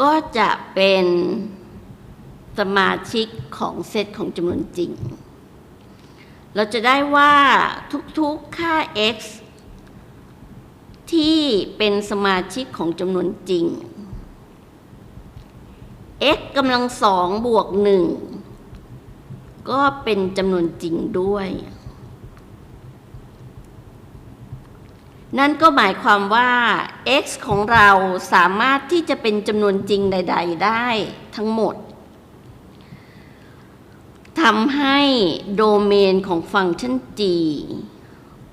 ก็จะเป็นสมาชิกของเซตของจำนวนจริง เราจะได้ว่าทุกๆค่า x ที่เป็นสมาชิกของจำนวนจริง x กำลังสองบวกหนึ่งก็เป็นจำนวนจริงด้วย นั่นก็หมายความว่า x ของเราสามารถที่จะเป็นจำนวนจริงใด ๆ ได้ทั้งหมดทำให้โดเมนของฟังก์ชัน g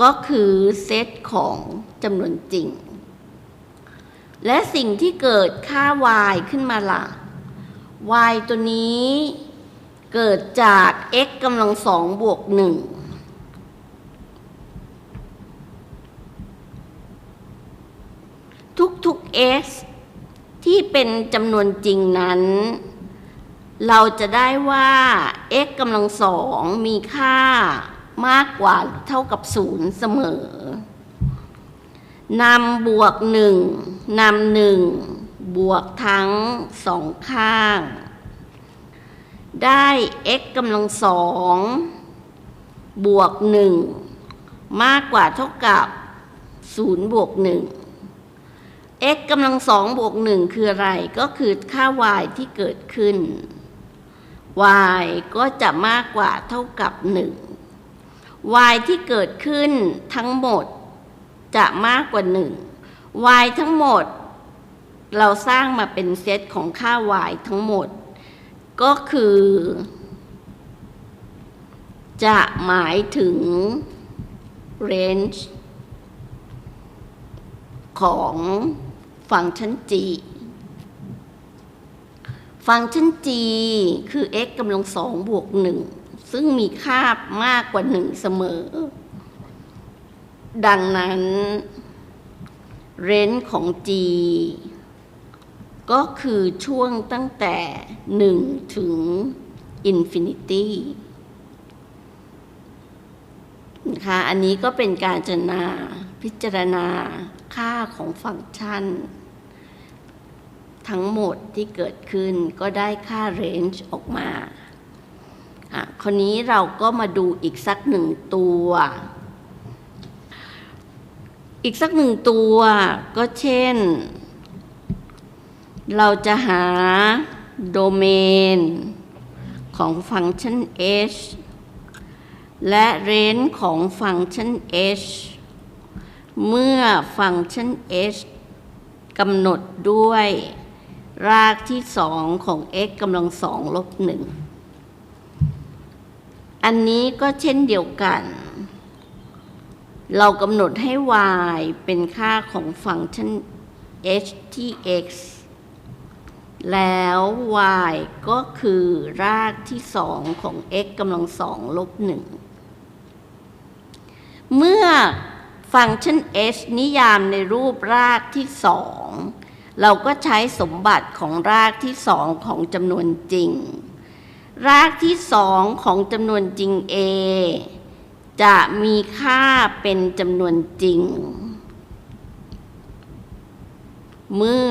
ก็คือเซตของจำนวนจริง และสิ่งที่เกิดค่า y ขึ้นมาละ่ะ y ตัวนี้เกิดจาก x กำลังสองบวก1 ทุกๆ x ที่เป็นจำนวนจริงนั้น เราจะได้ว่า x กำลังสองมีค่ามากกว่าเท่ากับศูนย์เสมอนำบวกหนึ่งนำหนึ่งบวกทั้งสองข้าง ได้ x กำลังสองบวกหนึ่งมากกว่าเท่ากับศูนย์บวกหนึ่ง x กำลังสองบวกหนึ่งคืออะไร ก็คือค่า y ที่เกิดขึ้น y ก็จะมากกว่าเท่ากับหนึ่ง y ที่เกิดขึ้นทั้งหมดจะมากกว่าหนึ่ง y ทั้งหมด เราสร้างมาเป็นเซตของค่า y ทั้งหมด ก็คือ จะหมายถึง range ของ ฟังก์ชัน g ฟังก์ชัน g คือ x กำลังสองบวกหนึ่งซึ่งมีค่ามากกว่าหนึ่งเสมอ ดังนั้น เรนจ์ของ g ก็คือช่วงตั้งแต่ 1 ถึง infinity นะคะอันนี้ก็เป็นการจนาพิจารณาค่าของฟังก์ชัน ทั้งหมดที่เกิดขึ้นก็ได้ค่า range ออกมาอะคราวนี้เราก็มาดูอีกสักหนึ่งตัว อีกสักหนึ่งตัวก็เช่น เราจะหาโดเมนของฟังก์ชัน h และเรนจ์ของฟังก์ชัน h เมื่อฟังก์ชัน h กำหนดด้วย รากที่สองของ x กำลังสองลบหนึ่งอันนี้ก็เช่นเดียวกัน เรากำหนดให้ y เป็นค่าของฟังก์ชัน h ที่ x แล้ว y ก็คือรากที่สองของ x กำลังสองลบหนึ่ง เมื่อฟังก์ชัน h นิยามในรูปรากที่สองเราก็ใช้สมบัติของรากที่สองของจำนวนจริง รากที่สองของจำนวนจริง a จะมีค่าเป็นจำนวนจริง เมื่อ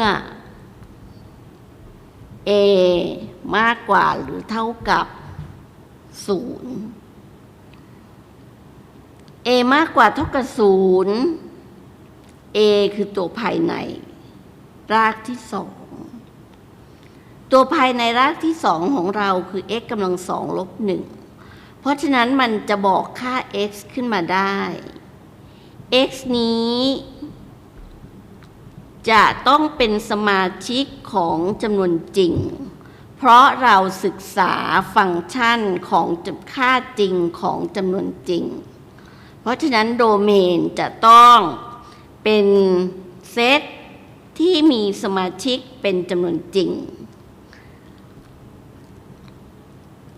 a มากกว่าหรือเท่ากับศูนย์ a มากกว่าเท่ากับศูนย์ a คือตัวภายใน รากที่สองตัวภายในรากที่สองของเราคือ x กำลังสองลบหนึ่งเพราะฉะนั้นมันจะบอกค่า x ขึ้นมาได้ x นี้ จะต้องเป็นสมาชิกของจำนวนจริง เพราะเราศึกษาฟังก์ชันของค่าจริงของจำนวนจริง เพราะฉะนั้นโดเมนจะต้องเป็นเซตที่มีสมาชิกเป็นจำนวนจริง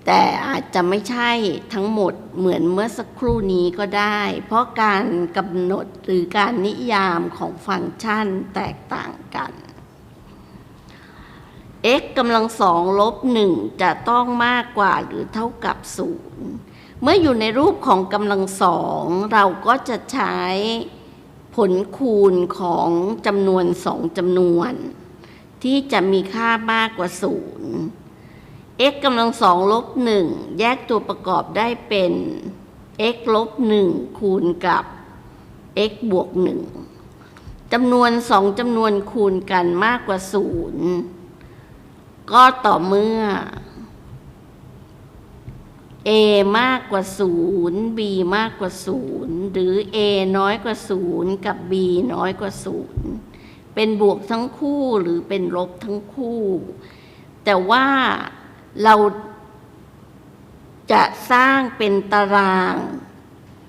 แต่อาจจะไม่ใช่ทั้งหมดเหมือนเมื่อสักครู่นี้ก็ได้ เพราะการกำหนดหรือการนิยามของฟังก์ชันแตกต่างกัน x กำลังสองลบหนึ่งจะต้องมากกว่าหรือเท่ากับศูนย์ เมื่ออยู่ในรูปของกำลังสองเราก็จะใช้ผลคูณของจำนวนสองจำนวน ที่จะมีค่ามากกว่าศูนย์ x กำลังสองลบหนึ่งแยกตัวประกอบได้เป็น x ลบหนึ่งคูณกับ x บวกหนึ่งจำนวนสองจำนวนคูณกันมากกว่าศูนย์ก็ต่อเมื่อ a มากกว่าศูนย์ b มากกว่าศูนย์หรือ a น้อยกว่าศูนย์กับ b น้อยกว่าศูนย์เป็นบวกทั้งคู่หรือเป็นลบทั้งคู่ แต่ว่าเราจะสร้างเป็นตาราง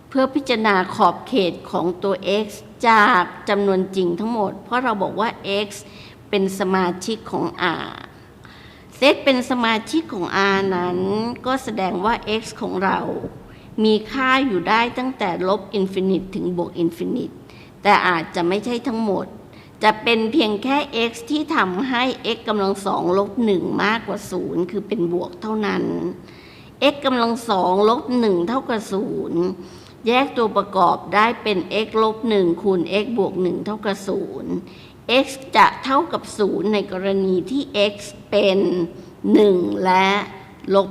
เพื่อพิจารณาขอบเขตของตัว x จากจำนวนจริงทั้งหมด เพราะเราบอกว่า x เป็นสมาชิกของ r เซตเป็นสมาชิกของ R นั้น ก็แสดงว่า x ของเรา มีค่าอยู่ได้ตั้งแต่ลบอินฟินิตถึงบวกอินฟินิต แต่อาจจะไม่ใช่ทั้งหมด จะเป็นเพียงแค่ x ที่ทำให้ x กำลังสองลบหนึ่งมากกว่าศูนย์คือเป็นบวกเท่านั้น x กำลังสองลบหนึ่งเท่ากับศูนย์แยกตัวประกอบได้เป็น x ลบหนึ่งคูณ x บวกหนึ่งเท่ากับศูนย์ x จะเท่ากับศูนย์ในกรณีที่ x เป็น 1 และลบ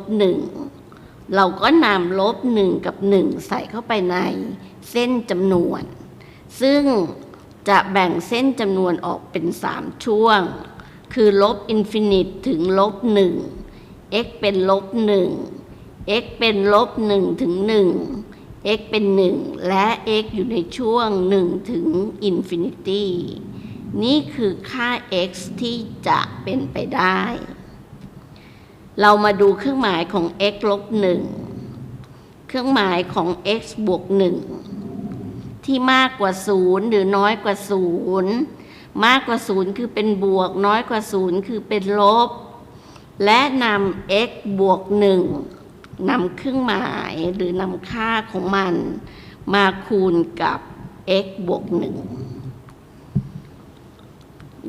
1 เราก็นำลบ 1 กับ 1 ใส่เข้าไปในเส้นจำนวน ซึ่งจะแบ่งเส้นจำนวนออกเป็น 3 ช่วง คือลบอินฟินิตถึงลบ 1 x เป็นลบ 1 x เป็นลบ 1 ถึง 1 x เป็น 1 และ x อยู่ในช่วง 1 ถึงอินฟินิตี้ นี่คือค่า x ที่จะเป็นไปได้ เรามาดูเครื่องหมายของ x ลบ1เครื่องหมายของ x บวก1ที่มากกว่า0หรือน้อยกว่า0มากกว่า0คือเป็นบวก น้อยกว่า0คือเป็นลบ และนำ x บวก1นำเครื่องหมายหรือนำค่าของมัน มาคูณกับ x บวก1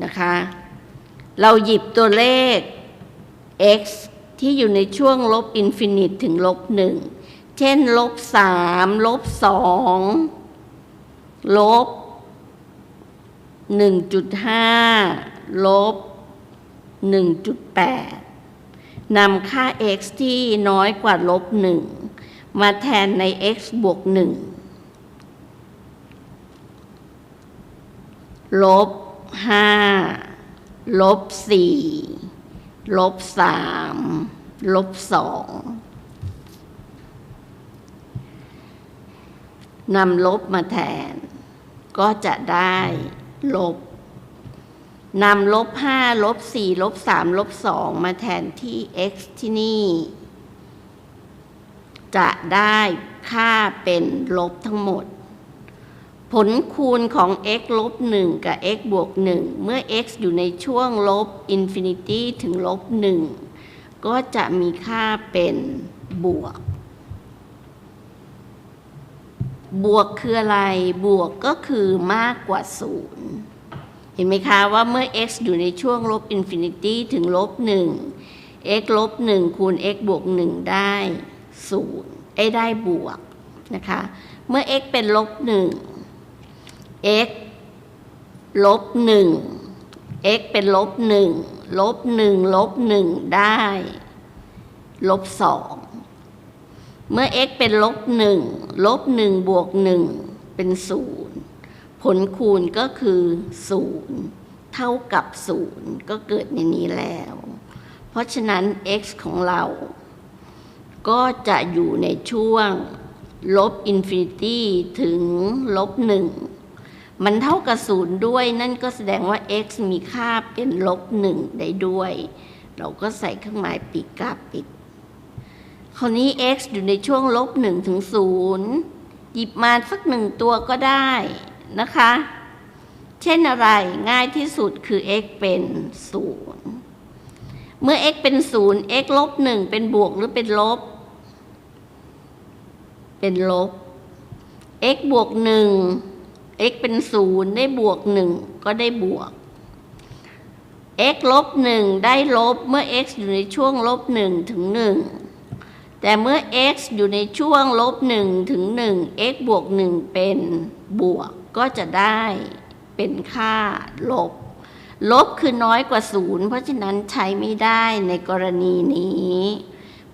นะคะ เราหยิบตัวเลข x ที่อยู่ในช่วงลบอินฟินิตถึงลบหนึ่งเช่นลบสามลบสองลบหนึ่งจุดห้าลบหนึ่งจุดแปดนำค่า x ที่น้อยกว่าลบหนึ่งมาแทนใน x บวกหนึ่งลบ ห้าลบสี่ลบสามลบสองนำลบมาแทน ก็จะได้ลบนำลบห้าลบสี่ลบสามลบสองมาแทนที่ x ที่นี่ จะได้ค่าเป็นลบทั้งหมด ผลคูณของ x ลบ 1 กับ x บวก 1 เมื่อ x อยู่ในช่วงลบอินฟินิตี้ถึงลบ 1 ก็จะมีค่าเป็นบวก บวกคืออะไร บวกก็คือมากกว่า 0 เห็นไหมคะว่าเมื่อ x อยู่ในช่วงลบอินฟินิตี้ถึงลบ 1 x ลบ 1 คูณ x บวก 1 ได้0ไอ้ได้บวกนะคะ เมื่อ x เป็นลบ 1 x ลบหนึ่ง x เป็นลบหนึ่งลบหนึ่งลบหนึ่งได้ ลบสองเมื่อ x เป็นลบหนึ่งลบหนึ่งบวกหนึ่งเป็นศูนย์ผลคูณก็คือศูนย์เท่ากับศูนย์ก็เกิดในนี้แล้ว เพราะฉะนั้น x ของเรา ก็จะอยู่ในช่วง ลบอินฟินิตี้ถึงลบหนึ่ง มันเท่ากับศูนย์ด้วย นั่นก็แสดงว่า x มีค่าเป็นลบหนึ่งได้ด้วย เราก็ใส่เครื่องหมายปีกกาปิดคราวนี้ x อยู่ในช่วงลบหนึ่งถึงศูนย์หยิบมาสักหนึ่งตัวก็ได้นะคะ เช่นอะไรง่ายที่สุดคือ x เป็นศูนย์เมื่อ x เป็นศูนย์ x ลบหนึ่งเป็นบวกหรือเป็นลบ เป็นลบ x บวกหนึ่ง x เป็นศูนย์ได้บวกหนึ่งก็ได้บวก x ลบหนึ่งได้ลบเมื่อ x อยู่ในช่วงลบหนึ่งถึงหนึ่งแต่เมื่อ x อยู่ในช่วงลบหนึ่งถึงหนึ่ง x บวกหนึ่งเป็นบวกก็จะได้เป็นค่าลบ ลบคือน้อยกว่าศูนย์เพราะฉะนั้นใช้ไม่ได้ในกรณีนี้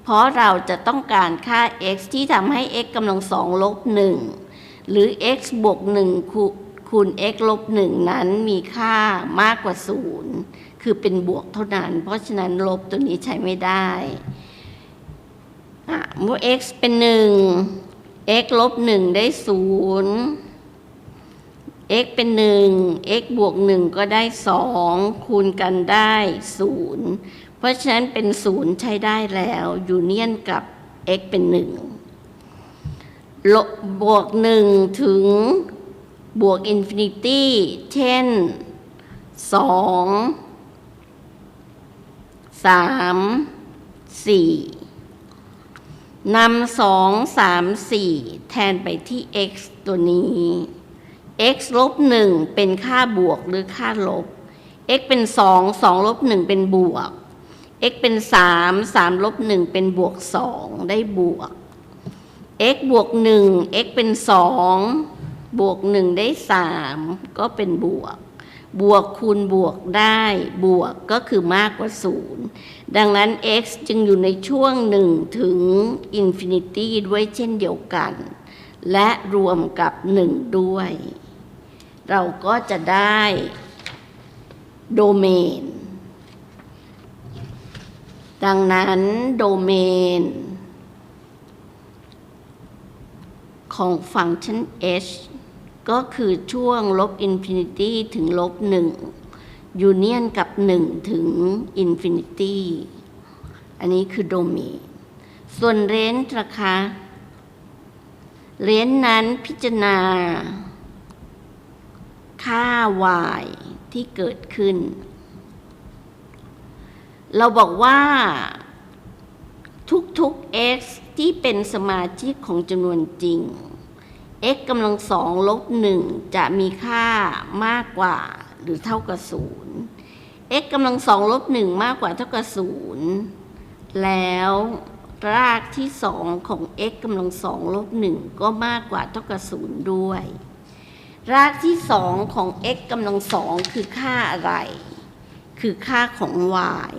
เพราะเราจะต้องการค่า x ที่ทำให้ x กำลังสองลบหนึ่ง หรือ x บวกหนึ่งคูณ x ลบหนึ่งนั้นมีค่ามากกว่าศูนย์คือเป็นบวกเท่านั้น เพราะฉะนั้นลบตัวนี้ใช้ไม่ได้เมื่อ x เป็นหนึ่ง x ลบหนึ่งได้ศูนย์ x เป็นหนึ่ง x บวกหนึ่งก็ได้สองคูณกันได้ศูนย์เพราะฉะนั้นเป็นศูนย์ใช้ได้แล้วยูเนียนกับ x เป็นหนึ่งล บบวกหนึ่งถึงบวกอินฟินิตี้เช่นสองสามสี่นำสองสามสี่แทนไปที่ x ตัวนี้ x ลบหนึ่งเป็นค่าบวกหรือค่าลบ x เป็นสองสองลบหนึ่งเป็นบวก x เป็นสามสามลบหนึ่งเป็นบวกสองได้บวก x บวกหนึ่ง x เป็นสองบวกหนึ่งได้สามก็เป็นบวก บวกคูณบวกได้บวกก็คือมากกว่าศูนย์ดังนั้น x จึงอยู่ในช่วงหนึ่งถึงอินฟินิตี้ด้วยเช่นเดียวกัน และรวมกับหนึ่งด้วย เราก็จะได้โดเมน ดังนั้นโดเมน ของฟังก์ชัน h ก็คือช่วงลบอินฟินิตี้ถึงลบหนึ่งยูเนียนกับหนึ่งถึงอินฟินิตี้อันนี้คือโดเมนส่วนเรนจ์ราคาเรนจ์นั้นพิจารณา ค่า y ที่เกิดขึ้น เราบอกว่าทุกๆ x ที่เป็นสมาชิกของจำนวนจริง x กำลังสองลบหนึ่งจะมีค่ามากกว่าหรือเท่ากับศูนย์ x กำลังสองลบหนึ่งมากกว่าเท่ากับศูนย์แล้วรากที่สองของ x กำลังสองลบหนึ่งก็มากกว่าเท่ากับศูนย์ด้วย รากที่สองของ x กำลังสองคือค่าอะไร คือค่าของ y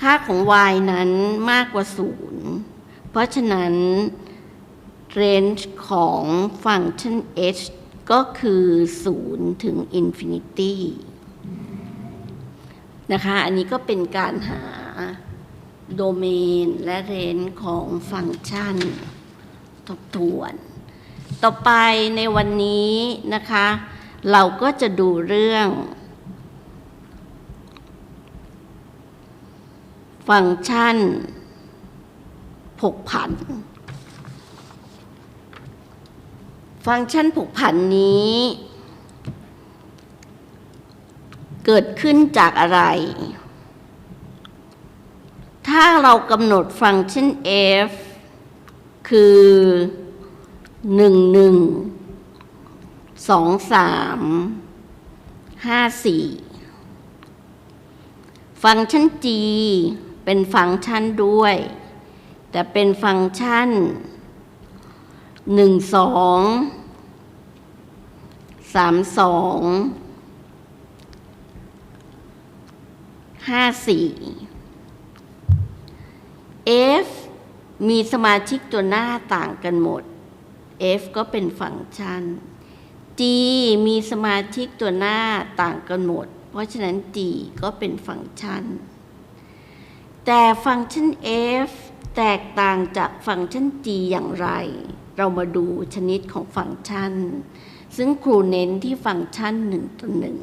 ค่าของ y นั้นมากกว่าศูนย์ เพราะฉะนั้น range ของฟังก์ชัน h ก็คือ 0 ถึง infinity นะคะ อันนี้ก็เป็นการหาโดเมนและเรนจ์ของฟังก์ชัน ทบทวน ต่อไปในวันนี้นะคะ เราก็จะดูเรื่อง ฟังก์ชัน ผกผัน ฟังก์ชันผกผันนี้ เกิดขึ้นจากอะไร ถ้าเรากำหนดฟังก์ชัน f คือหนึ่งหนึ่งสองสามห้าสี่ฟังก์ชัน g เป็นฟังก์ชันด้วย แต่เป็นฟังก์ชันหนึ่งสองสามสองห้าสี่ f มีสมาชิกตัวหน้าต่างกันหมด f ก็เป็นฟังก์ชัน g มีสมาชิกตัวหน้าต่างกันหมด เพราะฉะนั้น g ก็เป็นฟังก์ชัน แต่ฟังก์ชัน f แตกต่างจากฟังก์ชัน g อย่างไร เรามาดูชนิดของฟังก์ชัน ซึ่งครูเน้นที่ฟังก์ชันหนึ่งต่อหนึ่ง